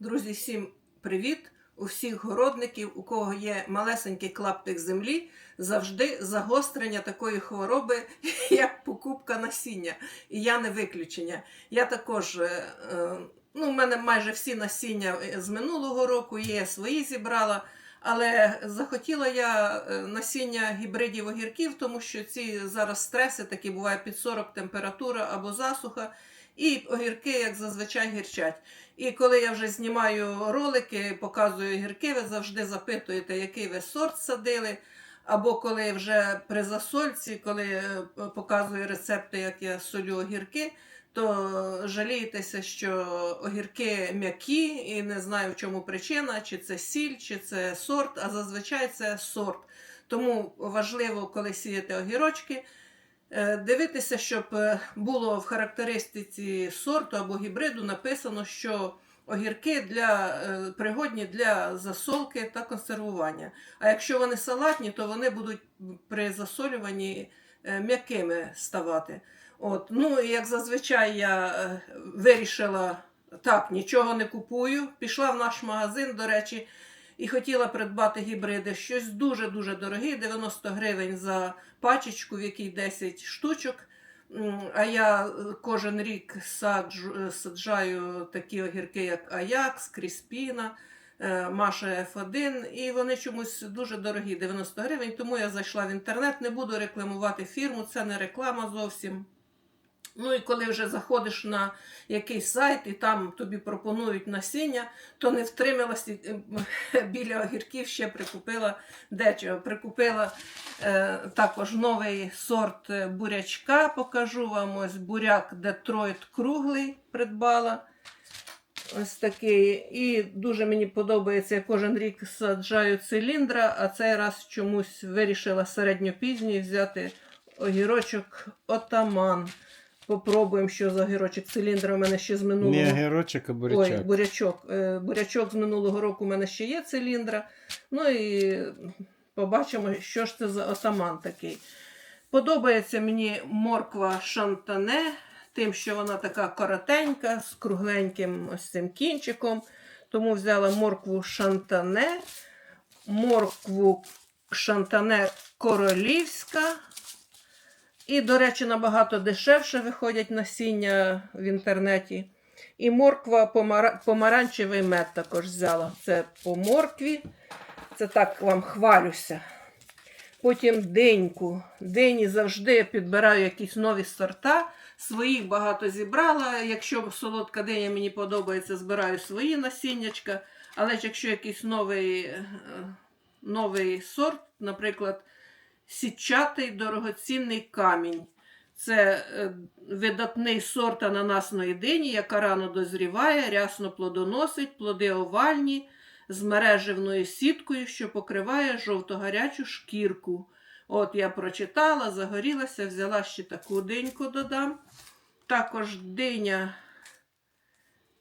Друзі, всім привіт! У всіх городників, у кого є малесенький клаптик землі, завжди загострення такої хвороби, як покупка насіння. І я не виключення. Я також, е, е, ну, в мене майже всі насіння е, з минулого року є, свої зібрала. Але захотіла я насіння гібридів огірків, тому що ці зараз стреси такі бувають під 40 температура або засуха. І огірки, як зазвичай, гірчать. І коли я вже знімаю ролики, показую огірки, ви завжди запитуєте, який ви сорт садили. Або коли вже при засольці, коли е, показую рецепти, як я солю огірки, то жалієтеся, що огірки м'які і не знаю, в чому причина, чи це сіль, чи це сорт, а зазвичай це сорт. Тому важливо, коли сієте огірочки, Дивитися, щоб е, було в характеристиці сорту або гібриду написано, що огірки для, е, пригодні для засолки та консервування. А якщо вони салатні, то вони будуть при засолюванні е, м'якими ставати. От. Ну, і як зазвичай я е, вирішила, так, нічого не купую. Пішла в наш магазин, до речі, і хотіла придбати гібриди. Щось дуже-дуже дороге, 90 гривень за пачечку, в якій 10 штучок. А я е, кожен рік саджу, е, саджаю такі огірки, як Аякс, Кріспіна, е, Маша F1, і вони чомусь дуже дорогі, 90 гривень. Тому я зайшла в інтернет, не буду рекламувати фірму, це не реклама зовсім. Ну і коли вже заходиш на якийсь сайт і там тобі пропонують насіння, то не втрималась і, е, біля огірків ще прикупила дечого. Прикупила е, також новий сорт е, бурячка. Покажу вам ось буряк Детройт круглий придбала. Ось такий. І дуже мені подобається, я кожен рік саджаю циліндра, а цей раз чомусь вирішила середньопізній взяти огірочок отаман. Попробуємо, що за огірочок циліндра у мене ще з минулого. Не огірочок, а Ой, бурячок. бурячок. Е, Бурячок з минулого року у мене ще є циліндра. Ну і побачимо, що ж це за отаман такий. Подобається мені морква шантане, тим, що вона така коротенька, з кругленьким ось цим кінчиком. Тому взяла моркву шантане, моркву шантане королівська. І, до речі, набагато дешевше виходять насіння в інтернеті. І морква помаранчевий мед також взяла. Це по моркві. Це так вам хвалюся. Потім деньку. Дині завжди підбираю якісь нові сорта. Своїх багато зібрала. Якщо солодка диня мені подобається, збираю свої насіннячка. Але ж якщо якийсь новий, е, новий сорт, наприклад, сітчатий дорогоцінний камінь. Це е, видатний сорт ананасної дині, яка рано дозріває, рясно плодоносить, плоди овальні, з мереживною сіткою, що покриває жовто-гарячу шкірку. От я прочитала, загорілася, взяла ще таку диньку додам. Також диня,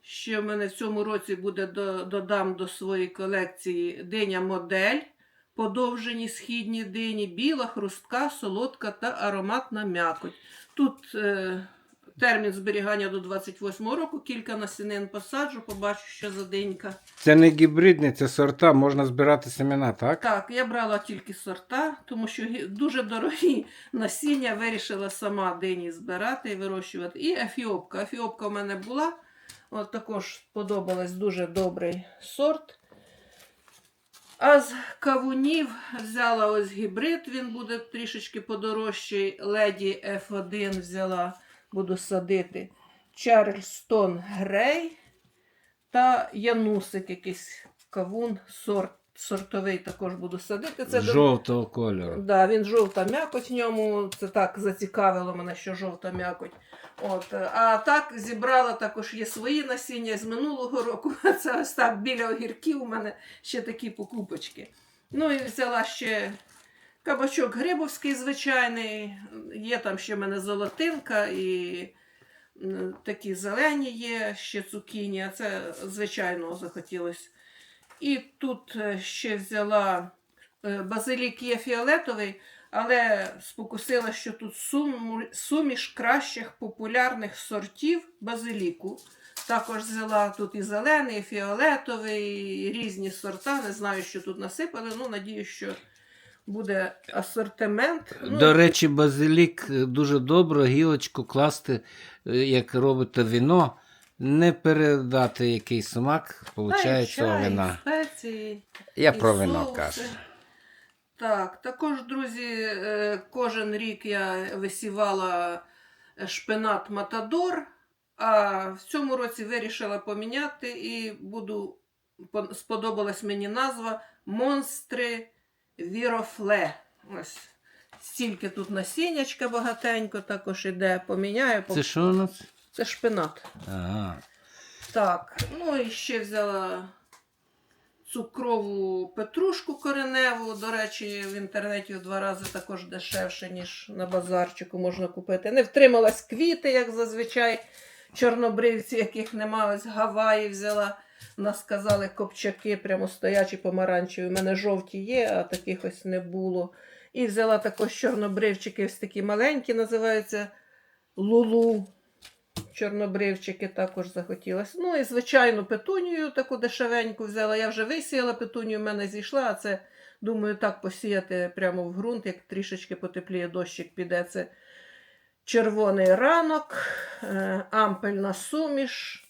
що в мене в цьому році буде додам до своєї колекції диня модель подовжені східні дині, біла, хрустка, солодка та ароматна м'якоть. Тут е, термін зберігання до 28 року, кілька насінин посаджу, побачу, що за денька. Це не гібридні, це сорта, можна збирати семена, так? Так, я брала тільки сорта, тому що гі- дуже дорогі насіння вирішила сама дині збирати і вирощувати. І ефіопка. Ефіопка в мене була. От також подобалась дуже добрий сорт. А з кавунів взяла ось гібрид, він буде трішечки подорожчий. Леді F1 взяла, буду садити. Чарльстон Грей та Янусик якийсь кавун, сорт, сортовий також буду садити. Це до- кольору. Да, він жовта м'якоть в ньому. Це так зацікавило мене, що жовта м'якоть. От. А так зібрала також є свої насіння з минулого року. Це ось так біля огірків у мене ще такі покупочки. Ну і взяла ще кабачок грибовський звичайний. Є там ще в мене золотинка і такі зелені є, ще цукіні, а це звичайно захотілося. І тут е, ще взяла е, базилік є фіолетовий, але спокусила, що тут сум- суміш кращих популярних сортів базиліку. Також взяла тут і зелений, і фіолетовий, і різні сорта. Не знаю, що тут насипали. Ну, надію, що буде асортимент. Ну, До речі, базилік е, дуже добре, гілочку класти, як робите віно, не передати який смак, виходить вина. спеції. Я і про вино соуси. кажу. Так, також, друзі, е, кожен рік я висівала е, шпинат Матадор, а в цьому році вирішила поміняти і буду сподобалась мені назва Монстри Вірофле. Ось стільки тут насіннячка багатенько, також іде. Поміняю. Це що у нас? Це шпинат. Ага. Так, ну і ще взяла цукрову петрушку кореневу. До речі, в інтернеті в два рази також дешевше, ніж на базарчику можна купити. Не втрималась квіти, як зазвичай чорнобривці, яких нема. Ось Гаваї взяла. Нас сказали копчаки, прямо стоячі помаранчеві. У мене жовті є, а таких ось не було. І взяла також чорнобривчики, ось такі маленькі, називаються лулу чорнобривчики також захотілося. Ну і звичайно петунію таку дешевеньку взяла. Я вже висіяла петунію, в мене зійшла, а це, думаю, так посіяти прямо в ґрунт, як трішечки потепліє дощик піде. Це червоний ранок, е, ампельна суміш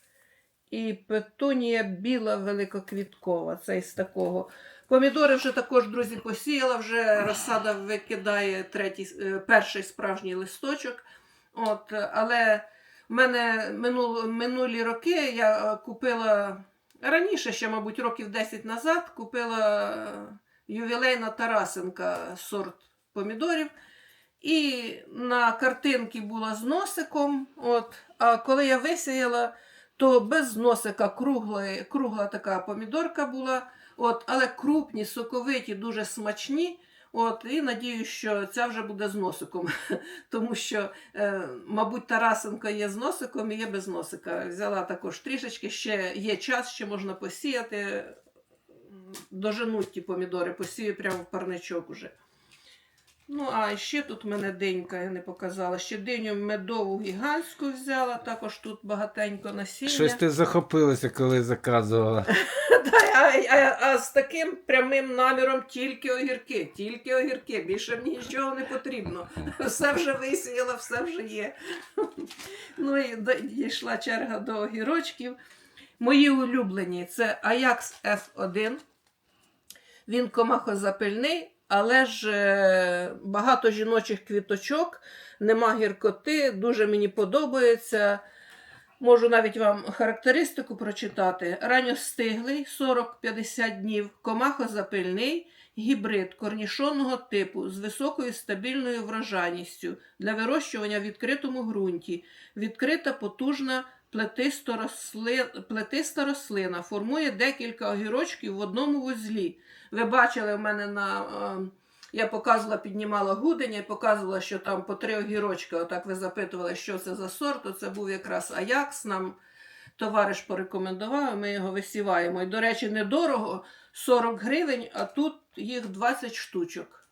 і петунія біла великоквіткова. Це із такого. Помідори вже також, друзі, посіяла, вже розсада викидає третій, е, перший справжній листочок. От, але в мене минул, минулі роки я е, купила раніше, ще, мабуть, років 10 назад, купила е, ювілейна Тарасенка сорт помідорів. І на картинці була з носиком. От, а коли я висіяла, то без носика кругла, кругла така помідорка була. От, але крупні, соковиті, дуже смачні. От, і надію, що ця вже буде з носиком, тому що, е, мабуть, Тарасенко є з носиком і є без носика. Взяла також трішечки, ще є час, ще можна посіяти. Доженуть ті помідори, посію прямо в парничок уже. Ну, а ще тут в мене динька, я не показала. Ще диню медову гігантську взяла, також тут багатенько насіння. Щось ти захопилася, коли заказувала. А, а, а з таким прямим наміром тільки огірки, тільки огірки, більше мені нічого не потрібно. Все вже висіяла, все вже є. Ну і дійшла черга до огірочків. Мої улюблені це Ajax F1. Він комахозапильний, але ж е, багато жіночих квіточок, нема гіркоти, дуже мені подобається. Можу навіть вам характеристику прочитати. Ранньостиглий 40-50 днів, комахозапильний, гібрид корнішонного типу з високою стабільною врожайністю для вирощування в відкритому ґрунті. Відкрита потужна плетиста рослина, формує декілька огірочків в одному вузлі. Ви бачили в мене на. Я показувала, піднімала гудення і показувала, що там по три огірочки. Отак ви запитували, що це за сорт. Оце був якраз Аякс. Нам товариш порекомендував, ми його висіваємо. І, до речі, недорого 40 гривень, а тут їх 20 штучок.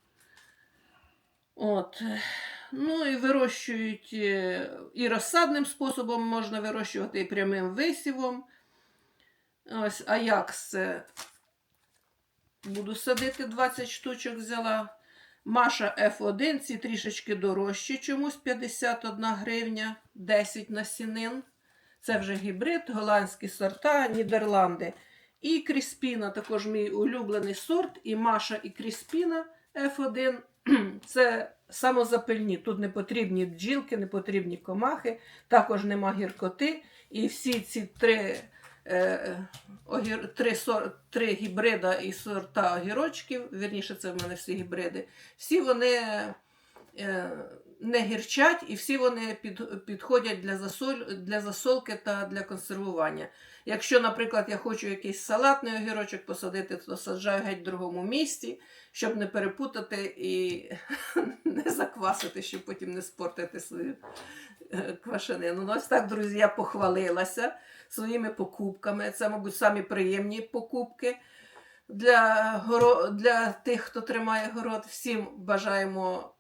От. Ну і вирощують е, і розсадним способом можна вирощувати, і прямим висівом. Ось Аякс це буду садити 20 штучок взяла. Маша F1, ці трішечки дорожчі, чомусь 51 гривня, 10 насінин. Це вже гібрид, голландські сорта, Нідерланди. І Кріспіна, також мій улюблений сорт. І Маша і Кріспіна F1. Це самозапильні. Тут не потрібні бджілки, не потрібні комахи, також нема гіркоти. І всі ці три, три, сор, три гібрида і сорта огірочків, вірніше, це в мене всі гібриди, всі вони е, не гірчать і всі вони під, підходять для, засоль, для засолки та для консервування. Якщо, наприклад, я хочу якийсь салатний огірочок посадити, то саджаю геть в другому місці, щоб не перепутати і не заквасити, щоб потім не спортити свою е, квашенину. Ну, ось так, друзі, я похвалилася своїми покупками. Це, мабуть, самі приємні покупки для, горо... для тих, хто тримає город. Всім бажаємо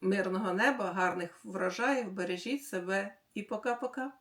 мирного неба, гарних врожаїв, бережіть себе і пока-пока.